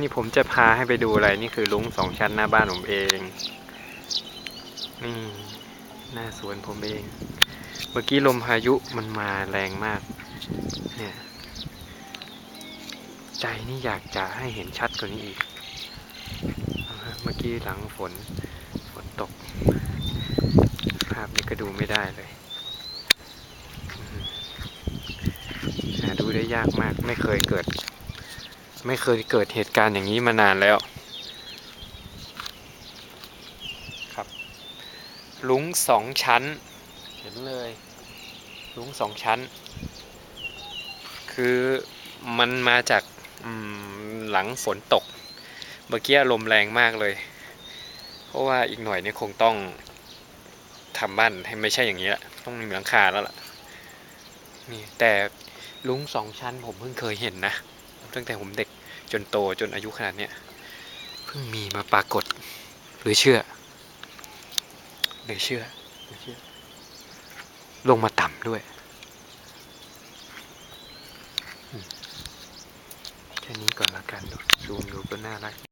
นี่ผมจะพาให้ไปดูอะไร นี่คือลุงสองชั้นหน้าบ้านผมเอง นี่หน้าสวนผมเอง เมื่อกี้ลมพายุมันมาแรงมาก เนี่ย ใจนี่อยากจะให้เห็นชัดกว่านี้อีก เมื่อกี้หลังฝน ฝนตก ภาพนี้ก็ดูไม่ได้เลย หาดูได้ยากมาก ไม่เคยเกิด ไม่เคยเกิดเหตุการณ์อย่างนี้มานานแล้วครับลุงสองชั้น เห็นเลยลุงสองชั้น คือมันมาจากหลังฝนตก เมื่อกี้ลมแรงมากเลย เพราะว่าอีกหน่อยนี่คงต้องทำบ้านให้ไม่ใช่อย่างนี้ละต้องมีหลังคาแล้วล่ะนี่แต่ลุงสองชั้นผมเพิ่งเคยเห็นนะ ตั้งแต่ผมเด็กจนโตจนอายุขนาดเนี้ยเพิ่งมีมาปรากฏหรือเชื่อ หรือเชื่อหรือเชื่อลงมาต่ำด้วยแค่นี้ก่อนละกันดูซูมดูก็น่ารัก